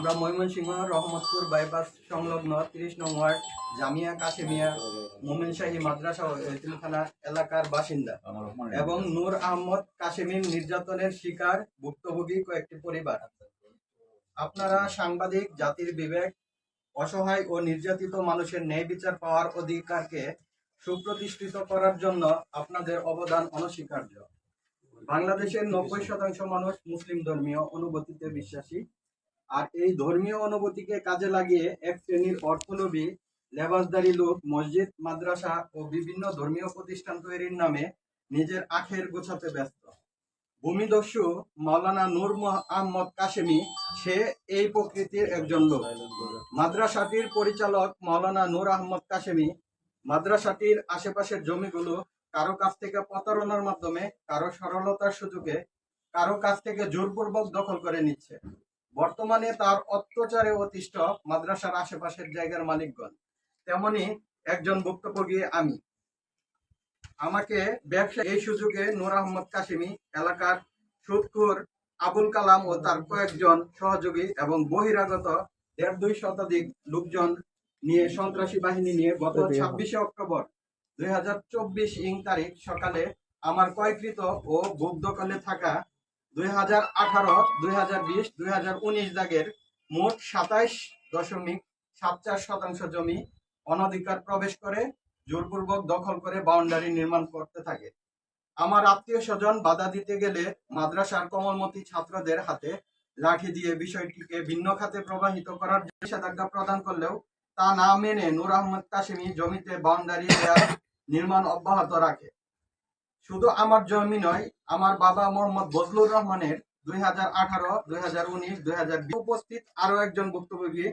আমরা ময়মনসিংহ রহমতপুর বাইপাস সংলগ্ন তিরিশ নং ওয়ার্ড জামিয়া কাশেমিয়া মোমিনশাহী মাদ্রাসা ও এতিমখানা এলাকার বাসিন্দা এবং নূর আহমদ কাশেমির নির্যাতনের শিকার ভুক্তভোগী কয়েকটি পরিবার। আপনারা সাংবাদিক জাতির বিবেক অসহায় ও নির্যাতিত মানুষের ন্যায় বিচার পাওয়ার অধিকারকে সুপ্রতিষ্ঠিত করার জন্য আপনাদের অবদান অনস্বীকার্য। বাংলাদেশের নব্বই শতাংশ মানুষ মুসলিম ধর্মীয় অনুভূতিতে বিশ্বাসী। আর এই ধর্মীয় অনুভূতিকে কাজে লাগিয়ে এক শ্রেণির অর্থলোভী, লেবাসদারি লোক, মসজিদ, মাদ্রাসা ও বিভিন্ন ধর্মীয় প্রতিষ্ঠান তৈরির নামে নিজের আখের গোছাতে ব্যস্ত। ভূমিদস্যু মাওলানা নূর আহমদ কাশেমি, সে এই প্রকৃতির একজন লোক। মাদ্রাসাটির পরিচালক মাওলানা নূর আহমদ কাশেমি, মাদ্রাসাটির আশেপাশের জমিগুলো কারও কাছ থেকে প্রতারণার মাধ্যমে, কারও সরলতার সুযোগে, কারও কাছ থেকে জোরপূর্বক দখল করে নিচ্ছে। বর্তমানে তার অত্যাচারে অতিষ্ঠ মাদ্রাসার আশেপাশের জায়গার মালিকগণ। তেমনি একজন ভুক্তভোগী আমি। আমাকে ব্যবসা এই সুযোগে নূর আহমদ কাশিমি এলাকার সুদখোর আবুল কালাম ও তার কয়েকজন সহযোগী এবং বহিরাগত দেড় দুই শতাধিক লোকজন নিয়ে সন্ত্রাসী বাহিনী নিয়ে গত ছাব্বিশে অক্টোবর দুই হাজার চব্বিশ ইং তারিখ সকালে আমার ক্রয়কৃত ও বুক দখলে থাকা দুই হাজার আঠারো, দুই হাজার বিশ, দুই হাজার উনিশ দাগের মোট সাতাইশ দশমিক সাত চার শতাংশ জমি অনধিকার প্রবেশ করে, জোরপূর্বক দখল করে বাউন্ডারি নির্মাণ করতে থাকে। আমার আত্মীয় স্বজন বাধা দিতে গেলে মাদ্রাসার কমলমতি ছাত্রদের হাতে লাঠি দিয়ে বিষয়টিকে ভিন্ন খাতে প্রবাহিত করার নিষেধাজ্ঞা প্রদান করলেও তা না মেনে নূর আহমদ কাশিমি জমিতে বাউন্ডারি দেওয়ার নির্মাণ অব্যাহত রাখে। শুধু আমার জমি নয়, আমার বাবা মোহাম্মদ বজলুর রহমানের দুই হাজার আঠারো, দুই হাজার উনিশ, দুই হাজার উপস্থিত আরও একজন ভুক্তভোগী।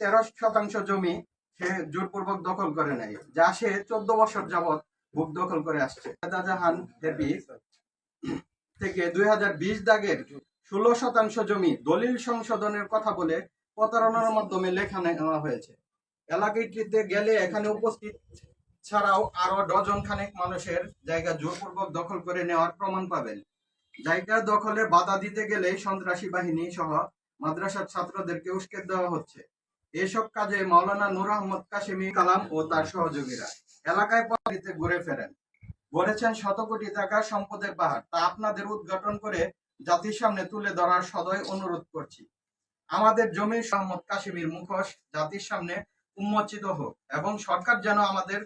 তেরো শতাংশ জমি সে জোরপূর্বক দখল করে নেয়, যা সে চোদ্দ বছর যাবৎ বুক দখল করে আসছে। জাহান হেপি থেকে দুই হাজার বিশ দাগের ষোলো শতাংশ জমি দলিল সংশোধনের কথা বলে প্রতারণার মাধ্যমে লেখা নেওয়া হয়েছে। এলাকাটিতে গেলে এখানে উপস্থিত ছাড়াও আরও ডজন খানেক মানুষের জায়গা জোরপূর্বক দখল করে নেওয়ার প্রমাণ পাবেন। জায়গা দখলে বাধা দিতে গেলে সন্ত্রাসী বাহিনী সহ মাদ্রাসার ছাত্রদেরকে উস্কে দেওয়া হচ্ছে। এসব কাজে মাওলানা নূর আহমদ কাশিমি কালাম ও তার সহযোগীরা এলাকায় পরিতে ঘুরে ফেরেন। গড়েছেন শত কোটি টাকার সম্পদের পাহাড়, তা আপনাদের উদ্ঘাটন করে জাতির সামনে তুলে ধরার সদয় অনুরোধ করছি। আমাদের জমির আহমদ কাশিমির মুখোশ জাতির সামনে উন্মোচিত হোক এবং সরকার যেন আমাদের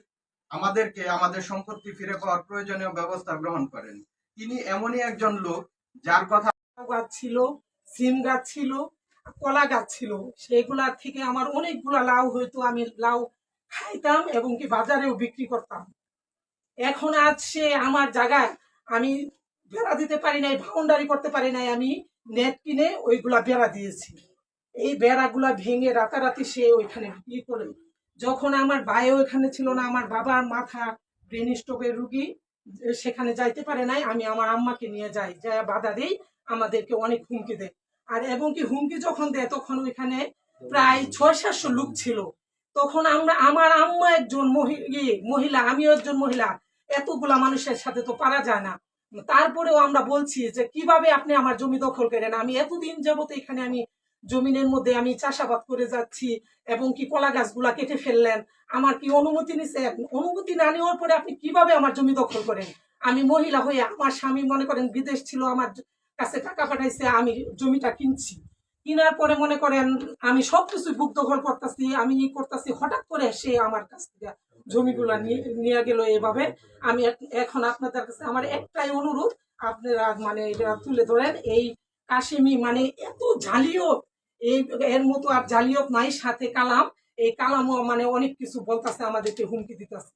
আমাদেরকে, আমাদের সম্পত্তি ফিরে পাওয়ার প্রয়োজনীয় ব্যবস্থা গ্রহণ করেন। তিনি এমনই একজন লোক, যার কথা গাছ ছিল, সিম গাছ ছিল, কলা গাছ ছিল। সেগুলা থেকে আমার অনেকগুলা লাউ হয়তো আমি লাউ খাইতাম এবং কি বাজারেও বিক্রি করতাম। এখন আজ সে আমার জায়গায় আমি বেড়া দিতে পারি নাই, বাউন্ডারি করতে পারি নাই, আমি নেট কিনে ওইগুলা বেড়া দিয়েছি। এই বেড়াগুলা ভেঙে রাতারাতি সে ওইখানে বিক্রি করে যখন আমার ভাইও এখানে ছিল না, আমার বাবার মাথা ব্রেন স্ট্রোকের রুগী সেখানে যাইতে পারে নাই, আমি আমার আম্মাকে নিয়ে যাই যা বাধা দেই, আমাদেরকে অনেক হুমকি দেয়। আর এবং কি হুমকি যখন দেয়, তখন ওইখানে প্রায় ছয় সাতশো লোক ছিল। তখন আমরা, আমার আম্মা একজন মহি- মহিলা, আমিও একজন মহিলা, এতগুলা মানুষের সাথে তো পারা যায় না। তারপরেও আমরা বলছি যে, কীভাবে আপনি আমার জমি দখল করেন? আমি এতদিন যাবত এখানে আমি জমিনের মধ্যে আমি চাষাবাদ করে যাচ্ছি এবং কি কলা গাছগুলা কেটে ফেললেন। আমার কি অনুমতি নিছে? অনুমতি না নেওয়ার পরে আপনি কীভাবে আমার জমি দখল করেন? আমি মহিলা হয়ে আমার স্বামী মনে করেন বিদেশ ছিল, আমার কাছে টাকা পাঠাইছে, আমি জমিটা কিনছি। কিনার পরে মনে করেন আমি সবকিছু বুক দখল করতেছি, আমি ই করতেছি, হঠাৎ করে সে আমার কাছ থেকে জমিগুলা নিয়ে গেল এভাবে। আমি এখন আপনাদের কাছে আমার একটাই অনুরোধ, আপনারা মানে এটা তুলে ধরেন, এই কাশিমি মানে এত জালিও এই এর মতো আর জালিয়ত নাই সাথে কালাম। এই কালামও মানে অনেক কিছু বলতেছে আমাদেরকে হুমকি দিতেছে।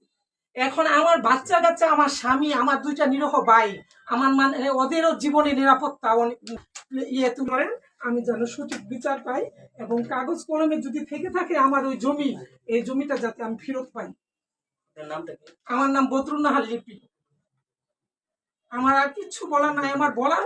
এখন আমার বাচ্চা কাচ্চা আমার স্বামী আমার দুইটা নিরহ ভাই আমার মানে ওদেরও জীবনে নিরাপত্তা অনেক ইয়ে তুলে ধরেন আমি যেন সঠিক বিচার পাই এবং কাগজ কলমে যদি থেকে থাকে আমার ওই জমি এই জমিটা যাতে আমি ফেরত পাই। আমার নাম বদরুন্নাহার লিপি। আমার আর কিচ্ছু বলার নাই আমার বলার